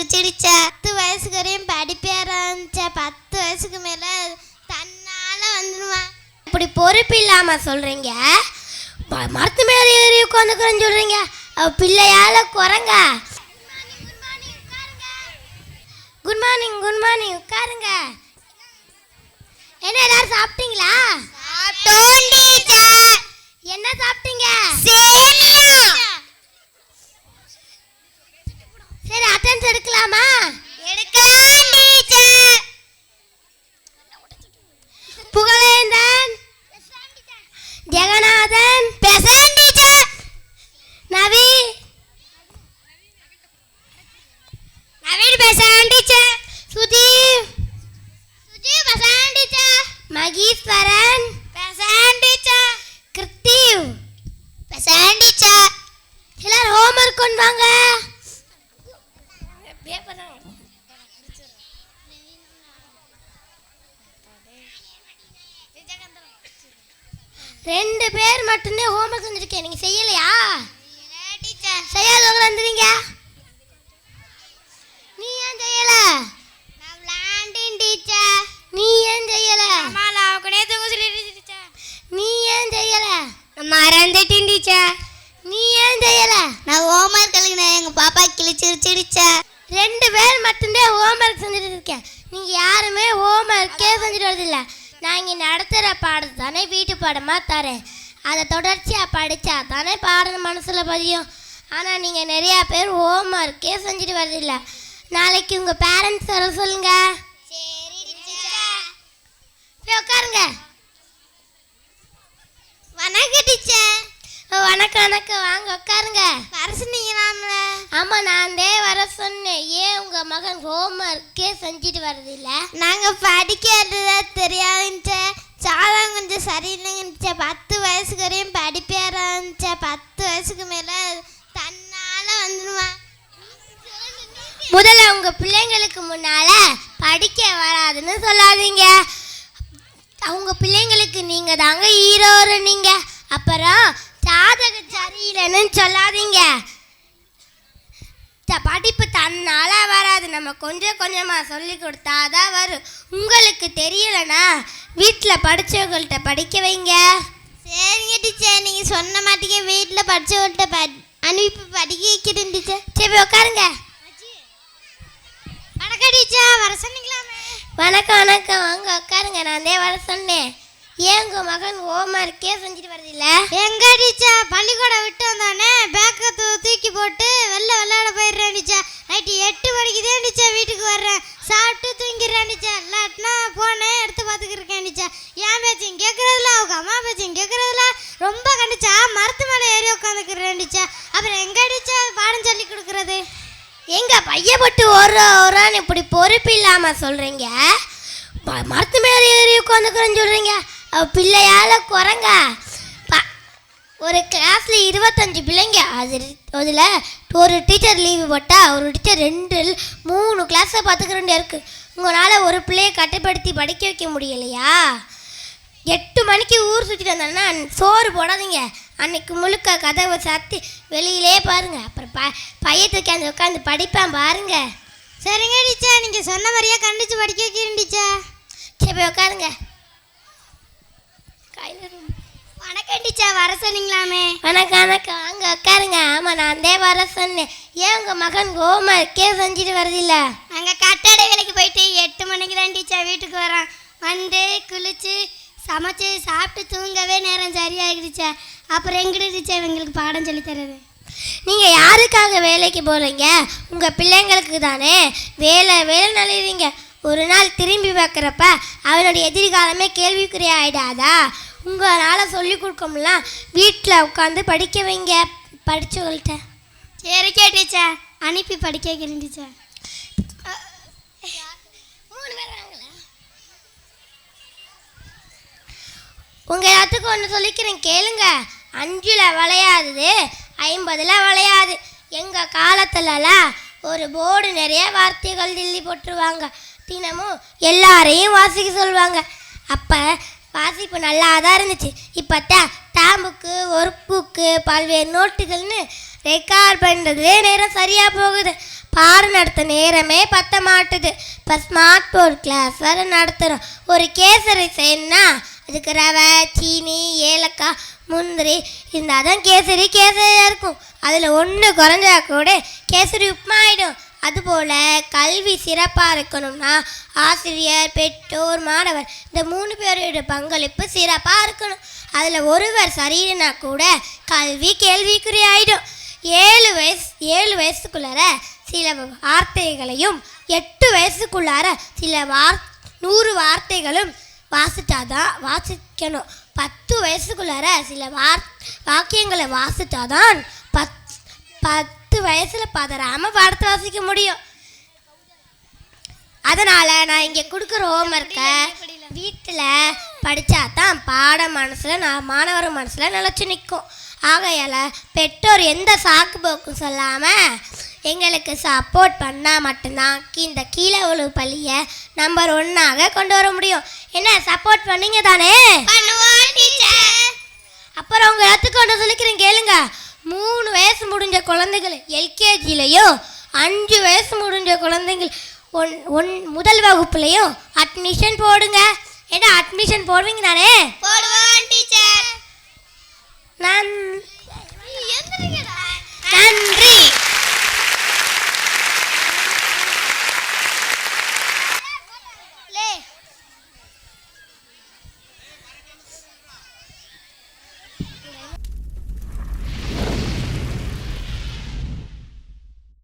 சிரிச்சிருச்சா பத்து வயசுக்கு வரையும் படிப்பே ஆரம்பிச்சா பத்து வயசுக்கு மேல தன்னால வந்துடுவான் இப்படி பொறுப்பு இல்லாம சொல்றீங்க? ம- மரத்து மேலே ஏறி உட்காந்துக்கிறேன்னு சொல்றீங்க. பிள்ளையால குரங்க. குட் மார்னிங் குட் மார்னிங் உட்காருங்க. என்ன எல்லாரும் சாப்பிட்டீங்களா என்ன சாப்பிட்டீங்க சரி அட்டன்ஸ் எடுக்கலாமா எடுக்கலாம் teacher Pugazhendhan Jeganathan present teacher நவி Naveen present teacher Sudeep Suji present teacher Maheswaran present teacher Kiruthiv. Present teacher எல்லாரும் ஹோம்ஒர்க் கொண்டு வாங்க. ரெண்டு பேர் மட்டும்தான் ஹோம்ஒர்க் செஞ்சிருக்கேன். நீங்க செய்யலையா? டீச்சர் செய்யாதவங்க வந்துடுங்க நீ ஏன் செய்யல நான் விளையாண்டேன் டீச்சர் நீ ஏன் செய்யல அம்மா லாவுக்குனே தூங்க சொல்லிட்டு டீச்சர் நீ ஏன் செய்யல மறந்துட்டேன் டீச்சர் நீ ஏன் செய்யல நான் ஹோம்ஒர்க் எழுதினேன் எங்க பாப்பா கிழிச்சிருச்சிடுச்சா ரெண்டு பேர் மட்டும்தான் ஹோம்ஒர்க் செஞ்சுட்டு இருக்கேன். நீங்க யாருமே ஹோம்ஒர்க்கே செஞ்சுட்டு வரதில்ல. நான் இங்கே நடத்துகிற பாடத்தை தானே வீட்டு பாடமாக தரேன். அதை தொடர்ச்சியாக படித்தா தானே பாடம் மனசில் பதியும். ஆனால் நீங்கள் நிறையா பேர் ஹோம்ஒர்க்கே செஞ்சுட்டு வரதில்ல. நாளைக்கு உங்கள் பேரண்ட்ஸ் வர சொல்லுங்க. சரி டீச்சர் போய் உட்காருங்க. வணக்கம் டீச்சர் வணக்கம் வணக்கம். வாங்க உட்காருங்க. வர சொன்னீங்களாம்ல ஆமாம் நான் தே வர சொன்னேன். ஏன் உங்கள் மகன் ஹோம்ஒர்க்கே செஞ்சுட்டு வரதில்லை நாங்க படிக்கிறது தெரியாதுன்ட்டு சாதம் கொஞ்சம் சரியில்லைங்க பத்து வயசுக்கு வரையும் படிப்பே ஆரம்பிச்சா பத்து வயசுக்கு மேல தன்னால வந்துடுவான் முதல்ல உங்க பிள்ளைங்களுக்கு முன்னால படிக்க வராதுன்னு சொல்லாதீங்க. அவங்க பிள்ளைங்களுக்கு நீங்க தாங்க ஹீரோரு நீங்க. அப்புறம் ஜாதகம் சரியில்லைன்னு சொல்லாதீங்க. படிப்பு தன்னால வராது. நம்ம கொஞ்சம் கொஞ்சமா சொல்லி கொடுத்தாதான் வரும். உங்களுக்கு தெரியலனா வீட்டில் படிச்சவங்கள்ட்ட படிக்க வைங்க. சரிங்க டீச்சர் நீங்க சொன்ன மாட்டீங்க வீட்டில் படிச்சவர்கிட்ட ப அனுப்பி படிக்க வைக்கிறேன் டீச்சர். சரி உட்காருங்க. வணக்கம் டீச்சர் வர சொன்னீங்களாமே? வணக்கம் வணக்கம். வாங்க உட்காருங்க. நான் தே வர சொன்னேன். ஏன் மகன் ஹோம்ஒர்க்கே செஞ்சுட்டு வரதில்ல எங்க டீச்சர் பள்ளிக்கூடம் ரொம்ப கண்டிச்சா. மரத்து மேலே ஏறி உட்காந்துக்கிறேன் டீச்சர். அப்புறம் எங்கே டீச்சர் பாடம் சொல்லி கொடுக்குறது? எங்க பையன் பட்டு ஒரு ஒரான்னு இப்படி பொறுப்பு இல்லாமல் சொல்கிறீங்க ம- மரத்து மேலே ஏறி உட்காந்துக்கிறேன்னு சொல்கிறீங்க பிள்ளையால் பிள்ளையால குரங்க. ஒரு கிளாஸில் இருபத்தஞ்சு பிள்ளைங்க. அது அதில் ஒரு டீச்சர் லீவு போட்டால் ஒரு டீச்சர் ரெண்டு மூணு கிளாஸை பார்த்துக்கிறேன் வேண்டிய உங்களால் ஒரு பிள்ளையை கட்டுப்படுத்தி படிக்க வைக்க முடியலையா? எட்டு மணிக்கு ஊர் சுற்றிட்டு வந்தோன்னா சோறு போடாதீங்க. அன்னைக்கு முழுக்க கதவை சாத்தி வெளியிலே பாருங்க. அப்புறம் ப பையத்துக்கு அந்த உட்காந்து படிப்பேன் பாருங்க. சரிங்க டீச்சர் நீங்கள் சொன்ன மாதிரியே கண்டிச்சு படிக்க வைக்கிறேன் டீச்சர். சரி போய் உட்காருங்க. வணக்கம் டீச்சர் வர சொன்னீங்களாமே? வணக்கம் வணக்கம். அங்கே உட்காருங்க. ஆமாம் நான் அதே வர சொன்னேன். ஏன் உங்கள் மகன் ஹோம்ஒர்க்கே செஞ்சுட்டு வரதில்ல அங்கே கட்டட வேலைக்கு போயிட்டு எட்டு மணிக்கு தான் டீச்சர் வீட்டுக்கு வரான். வந்து குளிச்சு சமைச்சு சாப்பிட்டு தூங்கவே நேரம் சரியாகிடுச்சே அப்புறம் எங்கிட்ட டீச்சர் எங்களுக்கு பாடம் சொல்லி தர்றது நீங்கள் யாருக்காக வேலைக்கு போகிறீங்க உங்கள் பிள்ளைங்களுக்கு தானே வேலை வேலை நழுவீங்க ஒரு நாள் திரும்பி பார்க்குறப்ப அவனுடைய எதிர்காலமே கேள்விக்குறி ஆயிடாதா உங்களால் சொல்லி கொடுக்கமுலாம் வீட்டில் உட்காந்து படிக்க வைங்க படித்தவங்கள்ட்ட சரிக்கே டீச்சர் அனுப்பி படிக்க வைக்கிறேன் டீச்சர் மூணு பேர் வாங்கல உங்கள் எல்லாத்துக்கும் ஒன்று சொல்லிக்கிறேன் கேளுங்க. அஞ்சில் விளையாதுது ஐம்பதில் விளையாது. எங்கள் காலத்துலலாம் ஒரு போர்டு நிறைய வார்த்தைகள் எழுதி போட்டுருவாங்க. தினமும் எல்லாரையும் வாசிக்க சொல்லுவாங்க. அப்போ வாசிப்பு நல்லா தான் இருந்துச்சு. இப்போ தான் டேம்புக்கு ஒர்க்புக்கு பல்வேறு நோட்டுகள்னு ரெக்கார்ட் பண்ணுறதே நேரம் சரியாக போகுது. பாடம் நடத்த நேரமே பத்த மாட்டுது இப்போ ஸ்மார்ட் ஃபோன் கிளாஸ் வேறு நடத்துகிறோம் ஒரு கேசரி செய்யணும்னா அதுக்கு ரவை சீனி ஏலக்காய் முந்திரி இந்த அதான் கேசரி கேசரியாக இருக்கும். அதில் ஒன்று குறைஞ்சா கூட கேசரி உப்புமா ஆகிடும் அதுபோல் கல்வி சிறப்பாக இருக்கணும்னா ஆசிரியர் பெற்றோர் மாணவர் இந்த மூணு பேரோட பங்களிப்பு சிறப்பாக இருக்கணும். அதில் ஒருவர் சரியில்லைனா கூட கல்வி கேள்விக்குறி ஆகிடும் ஏழு வயசு ஏழு வயசுக்குள்ளார சில வார்த்தைகளையும் எட்டு வயசுக்குள்ளார சில வார் நூறு வார்த்தைகளும் வாசித்தாதான் வாசிக்கணும். பத்து வயசுக்குள்ளார சில வார் வாக்கியங்களை வாசித்தாதான் பத் பத்து வயசுல பதறாம பாடத்தை வாசிக்க முடியும். அதனால நான் இங்க கொடுக்குற ஹோம்ஒர்க்கை வீட்டில் படித்தா தான் பாட மனசில் நான் மாணவர் மனசில் நிலச்சி நிற்கும் ஆகையால் பெற்றோர் எந்த சாக்கு போக்கும் சொல்லாமல் எங்களுக்கு சப்போர்ட் பண்ணால் மட்டும்தான் இந்த கீழே உழவு பள்ளியை நம்பர் ஒன்னாக கொண்டு வர முடியும். என்ன சப்போர்ட் பண்ணீங்க தானே? அப்புறம் உங்க எல்லாத்துக்கும் ஒன்று சொல்லிக்கிறேன் கேளுங்க. மூணு வயசு முடிஞ்ச குழந்தைகள் எல்கேஜிலையும் அஞ்சு வயசு முடிஞ்ச குழந்தைகள் ஒன் ஒன் முதல் வகுப்புலையும் அட்மிஷன் போடுங்க. ஏன்னா அட்மிஷன் போடுவீங்க தானே? போடுவோம் டீச்சர் நான் நன்றி.